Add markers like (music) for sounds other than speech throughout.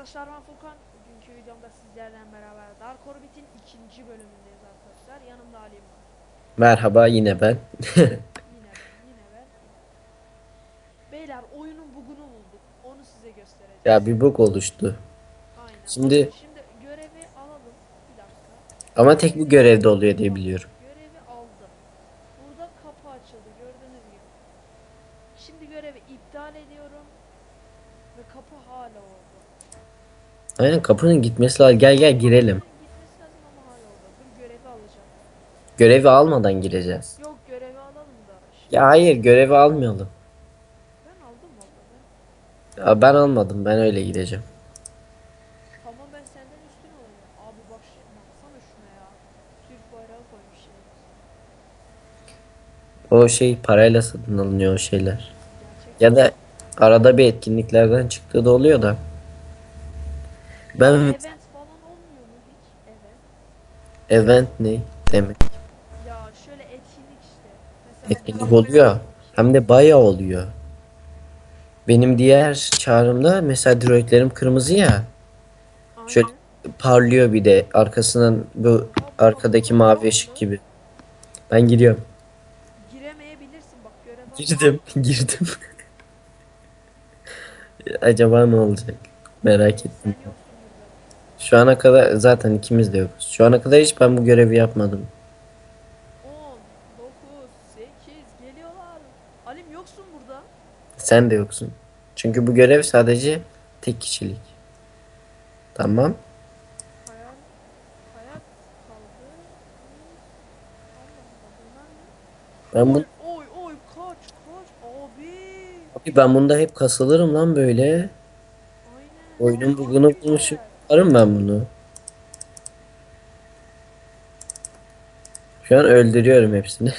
arkadaşlar ben Furkan. Bugünkü videomda sizlerle beraber Dark Orbit'in ikinci bölümündeyiz arkadaşlar. Yanımda Ali'm var. Merhaba yine ben. (laughs) Yine ben, yine ben. Beyler oyunun bugunu bulduk. Onu size göstereceğim. ya bir bug oluştu. Aynen. şimdi- Şimdi görevi alalım. Bir dakika. Ama tek bu görevde oluyor diye biliyorum. Görevi aldım. Burada kapı açıldı gördüğünüz gibi. Şimdi görevi iptal ediyorum. Ve kapı hala oldu. Aynen kapının gitmesi lazım. Gel gel girelim. Ama görevi almadan gireceğiz. Yok görevi alalım da. Ya hayır görevi almayalım. ben aldım valla ben. Ya ben almadım ben öyle gideceğim. Tamam ben senden üstün olayım. Abi bak baksana şuna ya. Türk bayrağı koymuş şey. O şey parayla satın alınıyor o şeyler. Gerçekten. Ya da arada bir etkinliklerden çıktığı da oluyor da. Ben Event falan olmuyor mu hiç? Evet. event ne demek? Ya şöyle etkinlik işte. Mesela Etkinlik oluyor. Hem de bayağı oluyor. Benim diğer çağrımda mesela droidlerim kırmızı ya. Aynen. Şöyle parlıyor bir de arkasından bu arkadaki mavi ışık gibi. Ben gidiyorum. Giremeyebilirsin bak görev al. Girdim, (laughs) girdim. Acaba ne olacak? Merak Sen ettim. yoksun burada. Şu ana kadar zaten ikimiz de yokuz. Şu ana kadar hiç ben bu görevi yapmadım. 10, 9, 8 geliyorlar. Alim yoksun burada. Sen de yoksun. Çünkü bu görev sadece tek kişilik. Tamam. Ben bu Oy oy kaç kaç abi. Abi ben bunda hep kasılırım lan böyle. Aynen. Oyunun güzel. bulmuşum. Yaparım ben bunu. Şu an öldürüyorum hepsini.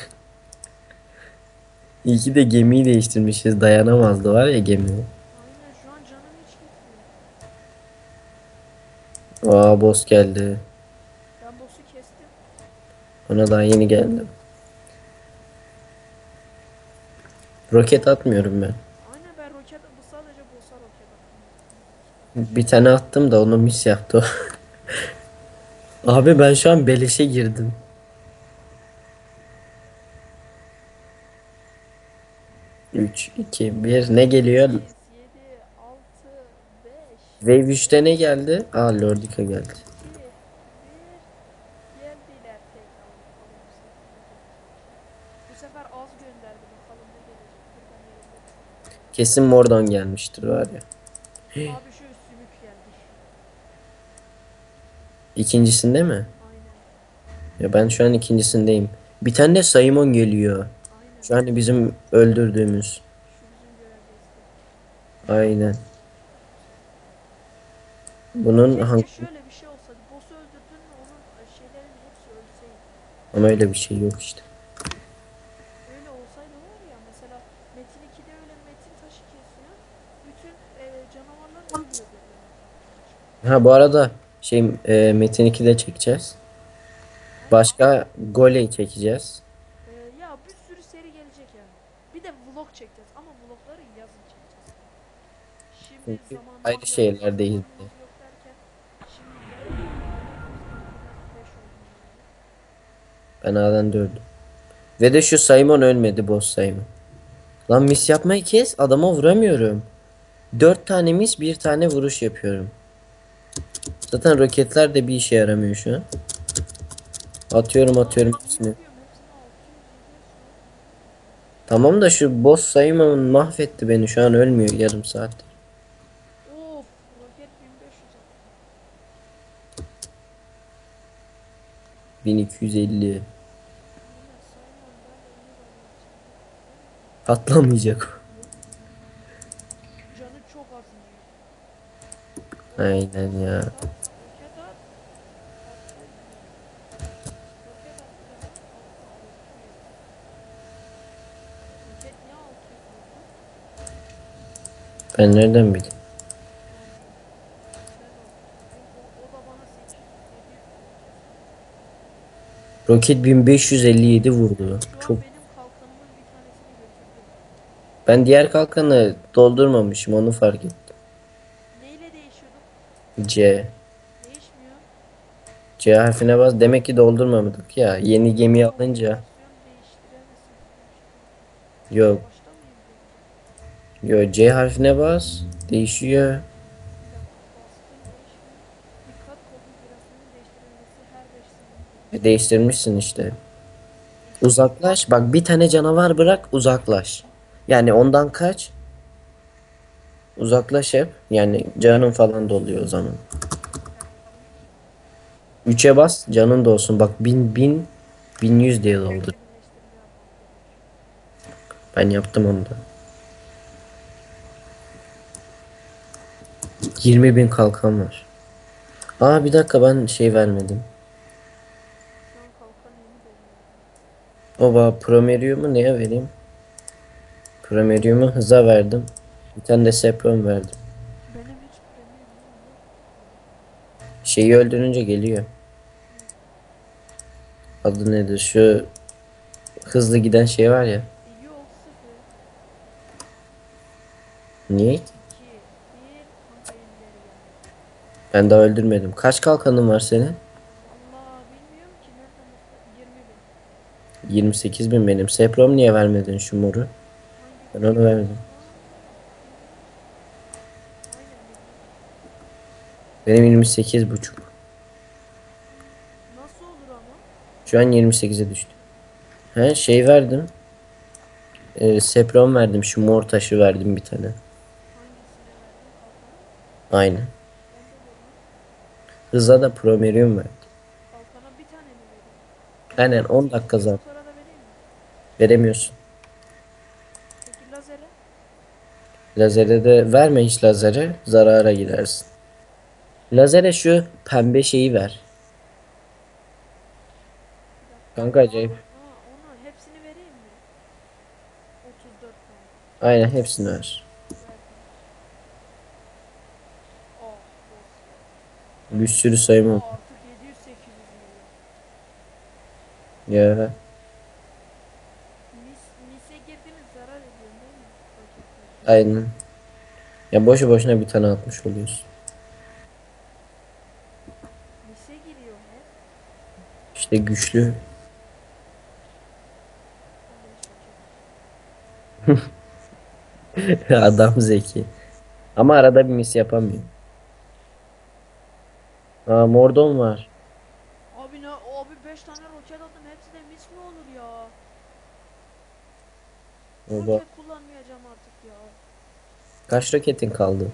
(laughs) İyi ki de gemiyi değiştirmişiz. Dayanamazdı var ya gemi. Aynen şu an canım hiç gitmiyor. Aa boss geldi. Ben boss'u kestim. Ona daha yeni geldim. Roket atmıyorum ben roket bu sadece boss'a roket attım. Bir tane attım da onu mis yaptı. (laughs) Abi ben şu an beleşe girdim. Üç, iki, bir. Ne geliyor? 8, 7, 6, 5, Wave 3'te ne geldi? Aa Lordika geldi. 2, 1. Geldiler tekrar. Bu sefer az gönderdi bakalım ne gelecek. Dur ben yerinde. Kesin Mordon gelmiştir var ya. Abi şu sümük geldi. İkincisinde mi? Ya ben şu an ikincisindeyim. Bir tane de Simon geliyor. Şu hani bizim öldürdüğümüz. Aynen. Bunun hangi... şey ölseydi. Ama öyle bir şey yok işte. Öyle olsaydı var ya mesela Metin 2'de öyle Metin taşı kesiyor. Bütün e, canavarlar. Ha bu arada şey e, Metin 2'de çekeceğiz. Başka Goley çekeceğiz. E, ya bir sürü seri gelecek yani. Bir de vlog çekeceğiz ama vlogları yazın çekeceğiz. Şimdi Çünkü ayrı şeyler değil. Ben A'dan dördüm. Ve de şu Simon ölmedi boss Simon. Lan mis yapmayı kes adama vuramıyorum. Dört tane mis bir tane vuruş yapıyorum. Zaten roketler de bir işe yaramıyor şu an. Atıyorum atıyorum hepsini. yapıyorum, hepsini 600 Tamam da şu boss Simon mahvetti beni şu an ölmüyor yarım saattir. Of roket 1500 at. 1250 Yine Simon'dan patlamayacak. Aynen ya. Roket at. Roket at. Roket at. Roket niye 600 oldu? Ben nereden bileyim? O, o da bana 800 Roket 1557 vurdu. Çok. Ben diğer kalkanı doldurmamışım onu fark ettim. Neyle? C. C harfine bas. Demek ki doldurmadık ya. Yeni gemi alınca. Yok. Yok C harfine bas. Değişiyor. Bir dakika, baskın değişmiyor. Dikkat konfigürasyonun değiştirilmesi her 5 saniye. E, Değiştirmişsin işte. Uzaklaş. Bak bir tane canavar bırak uzaklaş. Yani ondan kaç. Uzaklaş hep. Yani canın falan doluyor o zaman. 3'e bas canın da olsun. Bak 1000 1000 1100 diye yapmam Ben yaptım onu da. 20 bin kalkan var. Aa bir dakika ben şey vermedim. Oba Promerium'u neye vereyim? Promerium'u hıza verdim. Bir tane de Sepron verdim. Şeyi öldürünce geliyor. Adı nedir? Şu hızlı giden şey var ya. Niye? 2, 1, kanka yenileri geldi. Ben daha öldürmedim. Kaç kalkanın var senin? Valla bilmiyorum ki nereden bakıyor. 20 bin. 28 bin benim. Seprom niye vermedin şu moru? Ben onu bilmiyorum. Benim 28 buçuk. Nasıl olur ama? Şu an 28'e düştü. He şey verdim. Ee, Seprom verdim. Şu mor taşı verdim bir tane. Hangisine verdin? Aynen. Hıza da Promerium verdim. Kalkana bir tane mi vereyim? Aynen 10 dakika zaten. Motora da vereyim mi? Veremiyorsun. Peki lazere? Lazere de verme hiç lazere. Zarara gidersin. Lazere şu pembe şeyi ver. Kanka acayip. Aa, onu hepsini vereyim mi? 34 tane. Aynen hepsini ver. Verdim. Oh, boss. Bir sürü. Aa, artık 700-800 milyon. Ya Mis, mise girdiniz zarar ediyor değil mi? Paketler. aynen. Ya boşu boşuna bir tane atmış oluyorsun. Mise giriyor hep. İşte güçlü. (laughs) Adam zeki. Ama arada bir mis yapamıyor. Aa Mordon var. Abi ne? Abi 5 tane roket attım. Hepsi de mis mi olur ya? Oba. Roket kullanmayacağım artık ya. Kaç roketin kaldı?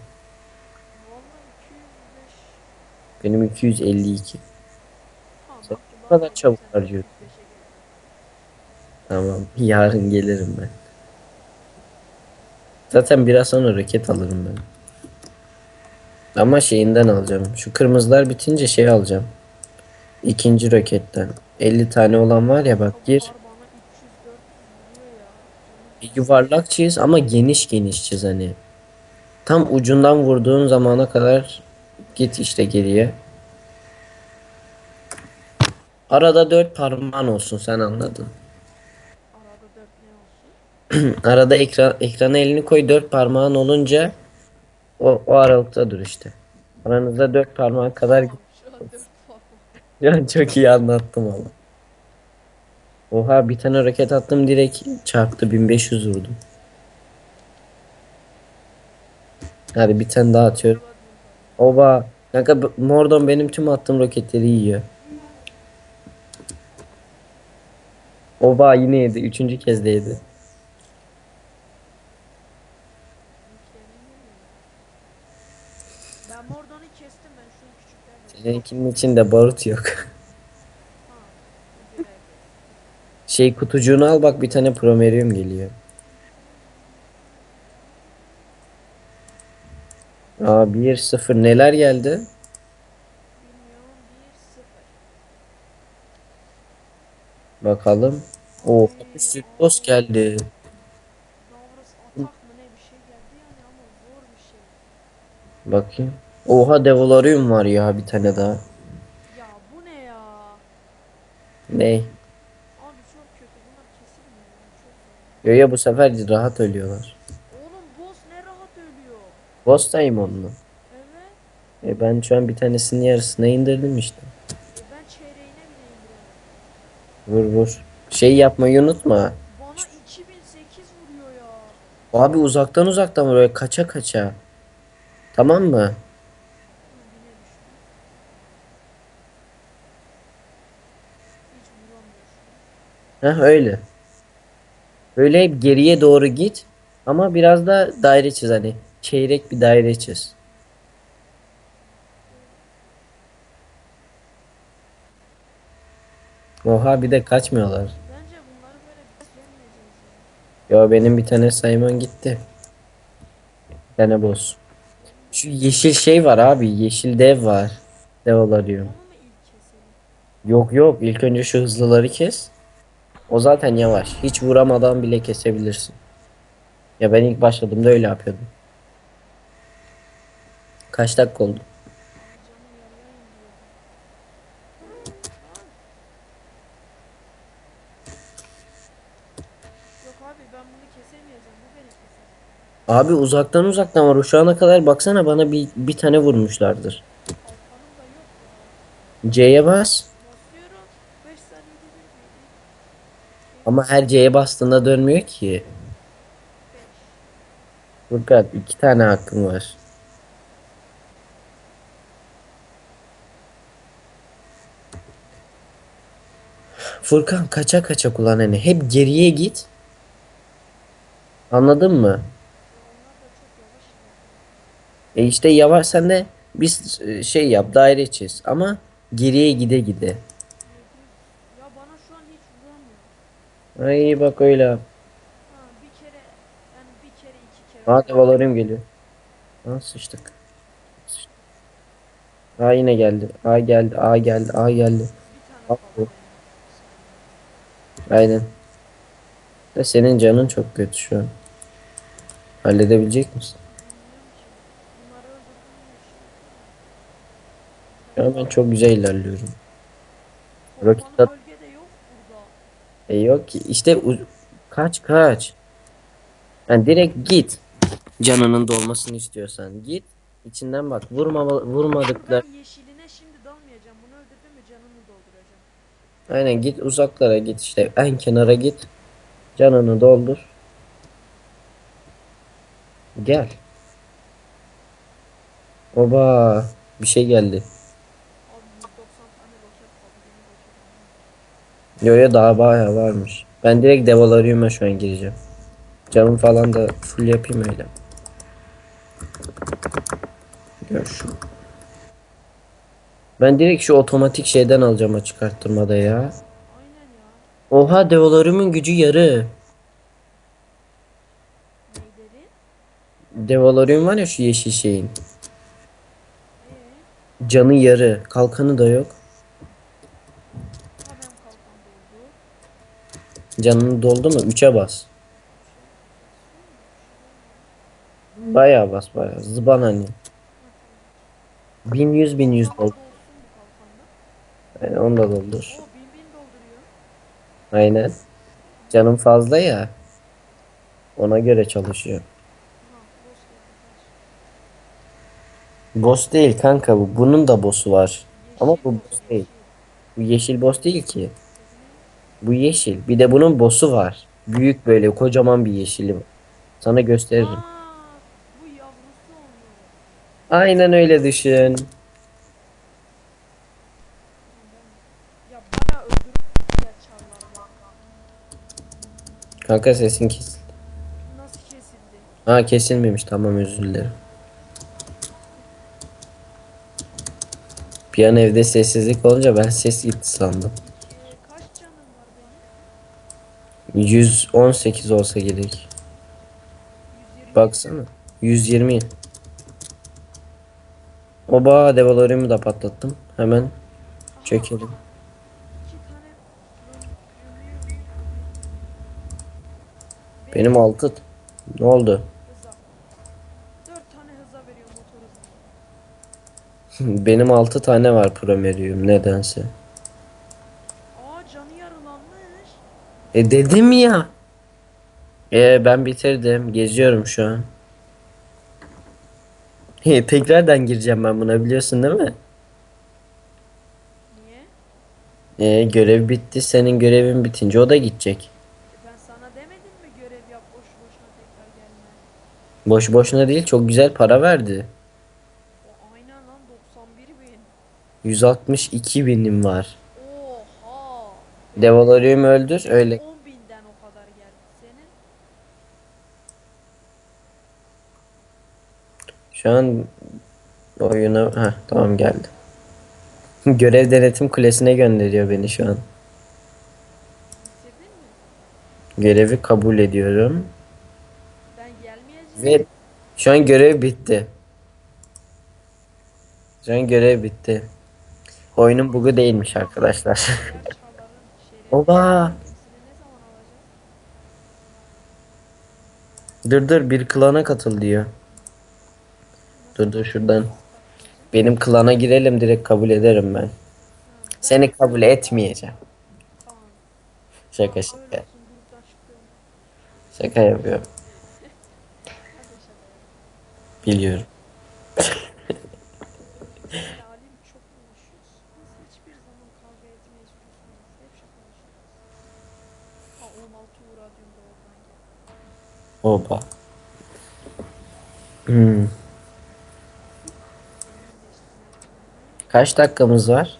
Vallahi 205. Benim 252. Tamam. Sen kadar çabuk harcıyorsun. 205'e gel. Tamam. Yarın gelirim ben. Zaten biraz sonra roket alırım ben. Ama şeyinden alacağım. Şu kırmızılar bitince şey alacağım. İkinci roketten. 50 tane olan var ya bak gir. Bunlar bana 300 400 vuruyor ya. Canım Bir yuvarlak çiz ama geniş geniş çiz hani. Tam ucundan vurduğun zamana kadar git işte geriye. Arada dört parmağın olsun sen anladın. arada 4 ne olsun? (clears throat) Arada ekran ekrana elini koy dört parmağın olunca o, o aralıkta dur işte. Aranızda dört parmağa kadar git. Şu an 4 parmak. Ya çok iyi anlattım ama. Oha bir tane roket attım direkt çarptı 1500 vurdum. Hadi bir tane daha atıyorum. Oba. Kanka Mordon benim tüm attığım roketleri yiyor. Oba yine yedi. Üçüncü kez de yedi. Ben Mordon'u kestim ben şu Seninkinin içinde barut yok. Şey kutucuğunu al bak bir tane promerium geliyor. Aa 1-0 neler geldi? Bilmiyorum 1 0. Bakalım. Bir sürü boss geldi. Şey şey. Bakayım. Oha Devolarium var ya bir tane daha. Ya bu ne ya? Ney? Abi çok kötü bunlar kesilmiyor ya çok. Yo ya bu sefer rahat ölüyorlar. Oğlum boss ne rahat ölüyor. Boss time onunla. Evet. E ben şu an bir tanesinin yarısına indirdim işte. E ben çeyreğine bile indiremedim. Vur vur. Şey yapmayı unutma. Bana 2008 vuruyor ya. Abi uzaktan uzaktan vuruyor. Kaça kaça. Tamam mı? Hı, yine düştü. Hiç vuramıyor şu an. Heh öyle. Böyle hep geriye doğru git. Ama biraz da daire çiz hani. Çeyrek bir daire çiz. Oha bir de kaçmıyorlar. Yenmeyeceğiz ya. Benim bir tane Simon gitti. Bir tane boss. Şu yeşil şey var abi. Yeşil dev var. Dev keselim? Yok yok ilk önce şu hızlıları kes. O zaten yavaş. Hiç vuramadan bile kesebilirsin. Ya ben ilk başladığımda öyle yapıyordum. Kaç dakika oldu? Abi uzaktan uzaktan var. Şu ana kadar baksana bana bir, bir tane vurmuşlardır. C'ye bas. Basıyorum. 5 saniyede bir miydi? Ama her C'ye bastığında dönmüyor ki. 5. Furkan iki tane hakkın var. Furkan kaça kaça kullan hani. Hep geriye git. Anladın mı? E işte yavaş sen de bir şey yap daire çiz ama geriye gide gide. 700. Ya bana şu an hiç. Ay bak öyle. Ha bir kere yani bir kere iki kere. Aa Devalorim geliyor. Aa sıçtık. Sıçtık. Yine geldi. Aa geldi. Aa geldi. Aa geldi. Bak bu. Aynen. De senin canın çok kötü şu an. Halledebilecek misin? An ben çok güzel ilerliyorum. Roket at-. E yok ki işte kaç kaç. Yani direkt git. Canının dolmasını istiyorsan git. İçinden bak. Vurma vurmadıklar. Ben yeşiline şimdi dalmayacağım. Bunu öldürdüm mü canını dolduracağım. Aynen git uzaklara git işte. En kenara git. Canını doldur. Gel. Oba bir şey geldi. Abi 190 tane roket kaldı. Yeni roket aldım. Yo yo daha bayağı varmış. Ben direkt Devalaryum'a şu an gireceğim. Canım falan da full yapayım öyle. Gör şu. Ben direkt şu otomatik şeyden alacağım açık arttırmada ya. Oha Devalaryum'un gücü yarı. Devalaryum var ya şu yeşil şeyin. Canı yarı. Kalkanı da yok. hemen kalkan doldu. Canını doldu mu? 3'e bas. Bayağı bas bayağı. Zıban hani. 1100 1100 Hava doldu. Yani onu da doldur. Aynen. Canım fazla ya. Ona göre çalışıyor. Boss değil kanka bu. Bunun da boss'u var. Ama bu boss, değil. Bu yeşil boss değil ki. Bu yeşil. Bir de bunun boss'u var. Büyük böyle kocaman bir yeşili. Sana gösteririm. Aa, bu yavrusu oluyor. Aynen öyle düşün. Ya bayağı öldürüp diğer çarlar bak. Kanka sesin kesildi. Nasıl kesildi? Ha kesilmemiş tamam özür dilerim. Bir an evde sessizlik olunca ben ses gitti sandım. Ee, kaç canım var benim? 118 olsa gerek. 120. Baksana. 120. Oba devalarımı da patlattım. Hemen çekelim. Benim altı. Ne oldu? (laughs) Benim 6 tane var promerium nedense. Aa canı yarılanmış. E dedim ya. E ben bitirdim. Geziyorum şu an. Tekrardan gireceğim ben buna biliyorsun değil mi? Niye? Ee, görev bitti. Senin görevin bitince o da gidecek. E ben sana demedim mi görev yap boş boşuna tekrar gelme. Boş boşuna değil çok güzel para verdi. O aynen lan 91 bin. 162 binim var. Oha. Devalorium'u öldür öyle. 10 binden o kadar geldi. Senin Şu an oyuna ha tamam geldi. (laughs) Görev denetim kulesine gönderiyor beni şu an. bitirdin mi? Görevi kabul ediyorum. Ben gelmeyeceğim. Ve şu an görev bitti. Şu an görev bitti. Oyunun bug'u değilmiş arkadaşlar. (laughs) Oba! Dur dur bir klana katıl diyor. Dur dur şuradan. Benim klana girelim direkt kabul ederim ben. Seni kabul etmeyeceğim. Şaka şaka. Şaka yapıyorum. Biliyorum. Biz seninle Alim çok konuşuyoruz. Biz hiçbir zaman kavga etmeyiz, küsmeyiz. Hep şakalaşırız. Ha 16 uğra dün de oradan Oba. Hmm. Kaç dakikamız var?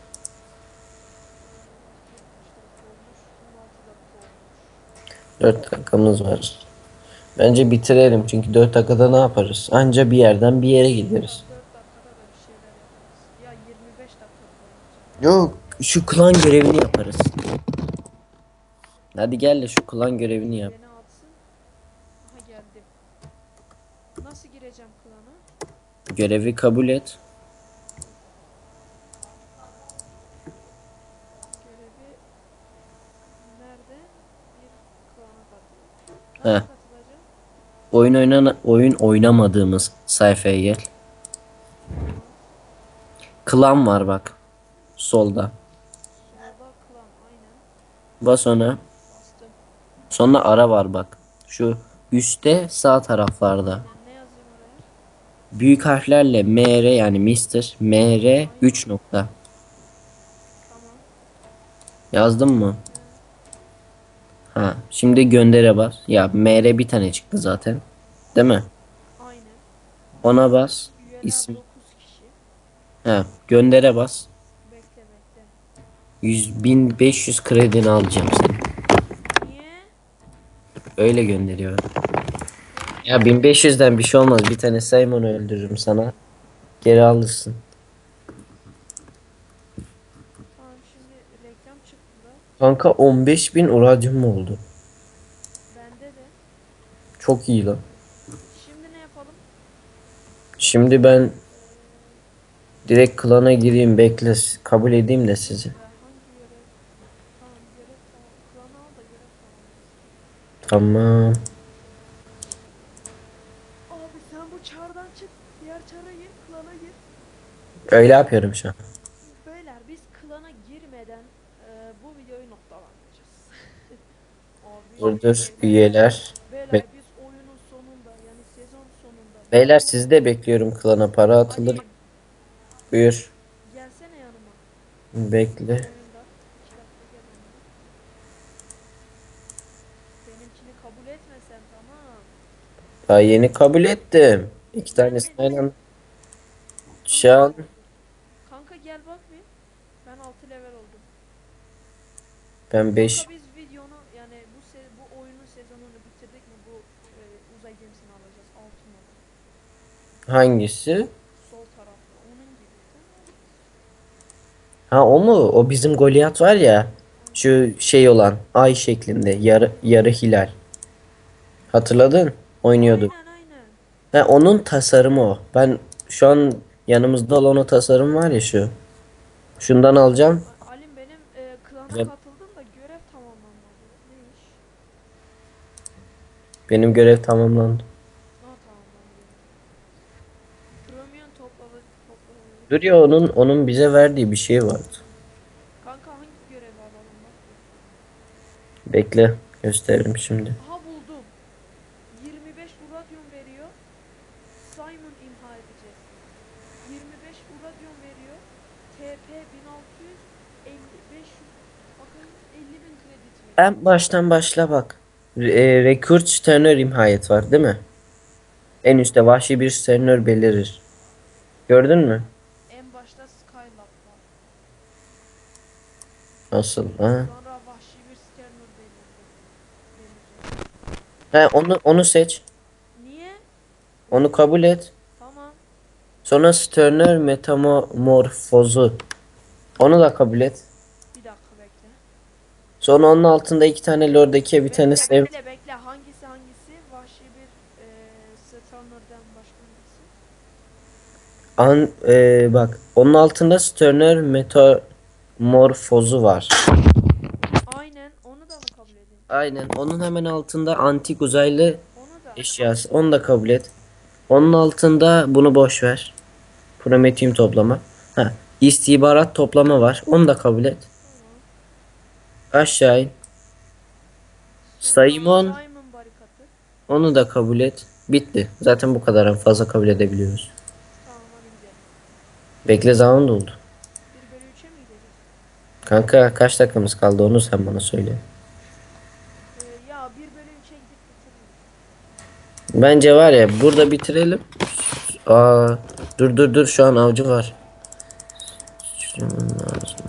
4 dakikamız var. Bence bitirelim çünkü 4 dakikada ne yaparız? Anca bir yerden bir yere gideriz. 4 dakikada da bir şeyler yaparız. Ya 25 dakika koyacağım. Yok şu klan görevini yaparız. Hadi gel de şu klan görevini yap. Beni atsın. Aha geldim. Nasıl gireceğim klana? Görevi kabul et. He. Oyun oynan oyun oynamadığımız sayfaya gel. Klan var bak. Solda. Bas ona. Sonra ara var bak. Şu üstte sağ taraflarda. Ben ne yazayım oraya? Büyük harflerle MR yani Mr. MR 3 nokta. Yazdın mı? Ha, şimdi göndere bas. Ya MR bir tane çıktı zaten. Değil mi? Aynen. Ona bas. İsim. 9 kişi. Ha, göndere bas. Bekle bekle. 100 1500 kredini alacağım senin. Niye? Öyle gönderiyor. Ya 1500'den bir şey olmaz. Bir tane Simon öldürürüm sana. Geri alırsın. Tamam şimdi reklam çıktı da. Kanka 15.000 uradyum oldu? Bende de. Çok iyi lan. Şimdi ne yapalım? Şimdi ben direkt klana gireyim bekle kabul edeyim de sizi. Tamam görev tamam. Klanı al da görev tamam. Tamam. Abi sen bu çardan çık. Diğer çara gir. Klana gir. Öyle yapıyorum şu an. Beyler biz klana girmeden e, bu videoyu noktalandıracağız. (laughs) Dur dur üyeler. Beyler biz oyunun sonunda yani sezon sonunda. Beyler sizi de bekliyorum klana para atılır. Ali, Buyur. gelsene yanıma. Bekle. Oyunda. İki dakika gel yanıma. Benimkini kabul etmesen tamam. Daha yeni kabul ettim. İki tanesini aynı anda. Şu an gel bak bir. Ben 6 level oldum. ben 5 Kanka biz videonu yani bu se- bu oyunun sezonunu bitirdik mi bu e, uzay gemisini alacağız altın olan. hangisi? Sol tarafta onun gibi. Ha o mu? O bizim Goliath var ya. Şu şey olan ay şeklinde yarı yarı hilal. Hatırladın? Oynuyordu. Aynen aynen. Ha onun tasarımı o. Ben şu an yanımızda olan o tasarım var ya şu. Şundan alacağım. Alim benim e, klana Evet. katıldım da görev tamamlanmadı. Ne iş? Benim görev tamamlandı. Topladı topladı. Dur ya onun onun bize verdiği bir şey vardı. Kanka hangi görevi alalım bak. Bekle gösteririm şimdi. En baştan başla bak. E, Recruit Sternör imhayet var değil mi? En üstte vahşi bir sternör belirir. Gördün mü? En başta Skylab var. Nasıl? Ha? Sonra vahşi bir Sterner. Belirdi. He onu onu seç. Niye? Onu kabul et. Tamam. Sonra Sternör metamorfozu. Onu da kabul et. Sonra onun altında iki tane Lord'daki bir tane bekle, sev. bekle bekle hangisi hangisi? Vahşi bir e, Sterner'den başka hangisi? An, e, bak onun altında Sternör metamorfozu var. Aynen onu da mı kabul edeyim? Aynen. Onun hemen altında antik uzaylı Onu da. eşyası. Onu da kabul et. Onun altında bunu boş ver. Prometheum toplama. Ha, istihbarat toplama var. Onu da kabul et. Aşağı in. Simon onu da kabul et. Bitti. Zaten bu kadar fazla kabul edebiliyoruz. Bekle zaman doldu. 1 bölü 3'e mi gideceğiz? Kanka kaç dakikamız kaldı onu sen bana söyle. Ee, ya 1 bölü 3'e gidip bitiririz. Bence var ya burada bitirelim. Aa, dur dur dur şu an avcı var. Şunun lazım.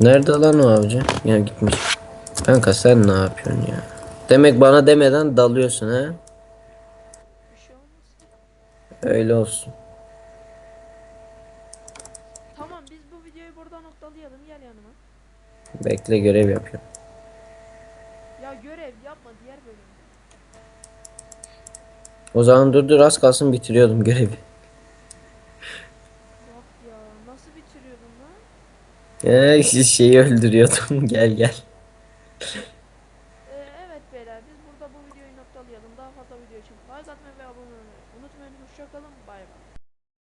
Nerede lan o avcı? Ya gitmiş. Kanka sen ne yapıyorsun ya? Demek bana demeden dalıyorsun ha? Öyle olsun. Tamam biz bu videoyu burada noktalayalım. Gel yanıma. Bekle görev yapıyorum. Ya görev yapma diğer bölüm. O zaman dur dur az kalsın bitiriyordum görevi. Bak ya nasıl bitiriyordun lan? Ya şeyi öldürüyordum (laughs) gel gel.